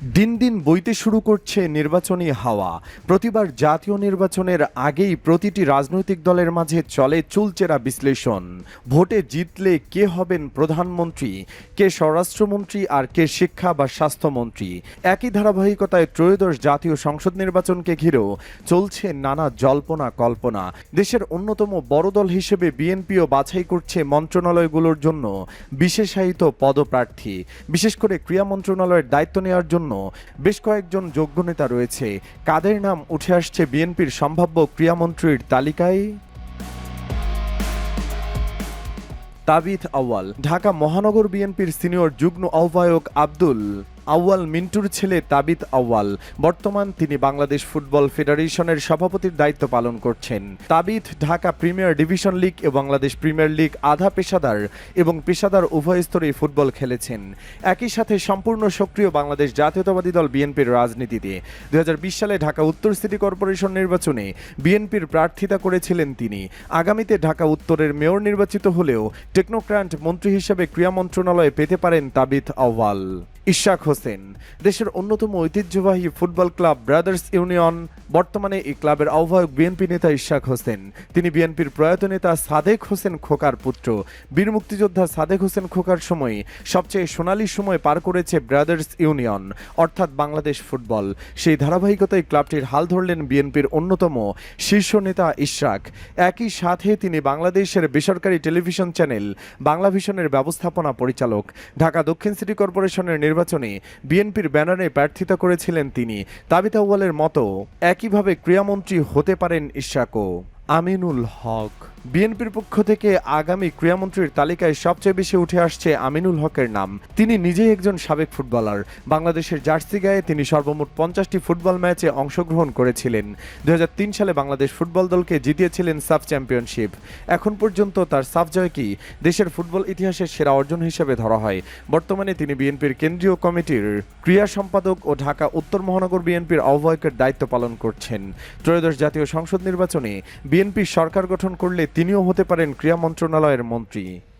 দিন দিন বইতে শুরু করছে নির্বাচনী হাওয়া। প্রতিবার জাতীয় নির্বাচনের আগেই প্রতিটি রাজনৈতিক দলের মাঝে চলে চুলচেরা বিশ্লেষণ। ভোটে জিতলে কে হবেন প্রধানমন্ত্রী? কে স্বরাষ্ট্রমন্ত্রী আর কে শিক্ষা বা স্বাস্থ্যমন্ত্রী? একই ধারাবাহিকতায় ত্রয়োদশ জাতীয় সংসদ নির্বাচনকে ঘিরেও চলছে নানা জল্পনা কল্পনা। দেশের অন্যতম বড় দল হিসেবে বিএনপিও বাছাই করছে মন্ত্রণালয়গুলোর জন্য বিশেষায়িত পদপ্রার্থী। বিশেষ করে ক্রীড়া মন্ত্রণালয়ের দায়িত্ব নেওয়ার জন্য বেশ কয়েকজন যোগ্য নেতা রয়েছে। কাদের নাম উঠে আসছে বিএনপির সম্ভাব্য ক্রিয়ামন্ত্রীর তালিকায়? তাবিথ আওয়াল ঢাকা মহানগর বিএনপির সিনিয়র যুগ্ম আহ্বায়ক আব্দুল আউয়াল মিন্টুর ছেলে তাবিত আউয়াল। বর্তমান তিনি বাংলাদেশ ফুটবল ফেডারেশনের সভাপতির দায়িত্ব পালন করছেন। Tabith Dhaka premier division league ও বাংলাদেশ প্রিমিয়ার লিগ আধা পেশাদার এবং পেশাদার উভয় স্তরেই ফুটবল খেলেছেন। একই সাথে সম্পূর্ণ সক্রিয় বাংলাদেশ জাতীয়তাবাদী দল বিএনপির রাজনীতিতে। দু হাজার বিশ সালে ঢাকা উত্তর সিটি কর্পোরেশন নির্বাচনে বিএনপির প্রার্থিতা করেছিলেন তিনি। আগামীতে ঢাকা উত্তরের মেয়র নির্বাচিত হলেও টেকনোক্র্যান্ট মন্ত্রী হিসেবে ক্রীড়া মন্ত্রণালয়ে পেতে পারেন তাবিথ আউয়াল। ইশাক হোসেন। দেশের অন্যতম ঐতিহ্যবাহী ফুটবল ক্লাব ব্রাদার্স ইউনিয়ন, বর্তমানে এই ক্লাবের আহ্বায়ক বিএনপি নেতা ইশাক হোসেন। তিনি বিএনপির প্রয়াত নেতা সাদেক হোসেন খোকার পুত্র। বীর মুক্তিযোদ্ধা সাদেক হোসেন খোকার সময় সবচেয়ে সোনালী সময় পার করেছে ব্রাদার্স ইউনিয়ন, অর্থাৎ বাংলাদেশ ফুটবল। সেই ধারাবাহিকতায় ক্লাবটির হাল ধরলেন বিএনপির অন্যতম শীর্ষ নেতা ইশরাক একই সাথে তিনি বাংলাদেশের বেসরকারি টেলিভিশন চ্যানেল বাংলাভিশনের ব্যবস্থাপনা পরিচালক, ঢাকা দক্ষিণ সিটি কর্পোরেশনের নির্বাচনে বিএনপির ব্যানারে প্রার্থিতা করেছিলেন তিনি। তাবিতা ওয়ালের মতো একইভাবে ক্রীড়ামন্ত্রী হতে পারেন ইশাকও। আমিনুল হক। বিএনপির পক্ষ থেকে আগামী ক্রীড়ামন্ত্রীর তালিকায় সবচেয়ে বেশি উঠে আসছে আমিনুল হকের নাম। তিনি নিজেই একজন সাবেক ফুটবলার। বাংলাদেশের জার্সি গায়ে তিনি সর্বমোট পঞ্চাশটি ফুটবল ম্যাচে অংশগ্রহণ করেছিলেন। দু হাজার তিন সালে বাংলাদেশ ফুটবল দলকে জিতিয়েছিলেন সাফ চ্যাম্পিয়নশিপ। এখন পর্যন্ত তার সাফ জয়কেই দেশের ফুটবল ইতিহাসের সেরা অর্জন হিসেবে ধরা হয়। বর্তমানে তিনি বিএনপির কেন্দ্রীয় কমিটির ক্রীড়া সম্পাদক ও ঢাকা উত্তর মহানগর বিএনপির আহ্বায়কের দায়িত্ব পালন করছেন। ত্রয়োদশ জাতীয় সংসদ নির্বাচনে বিএনপি সরকার গঠন করলে তিনিও হতে পারেন ক্রীড়া মন্ত্রণালয়ের মন্ত্রী।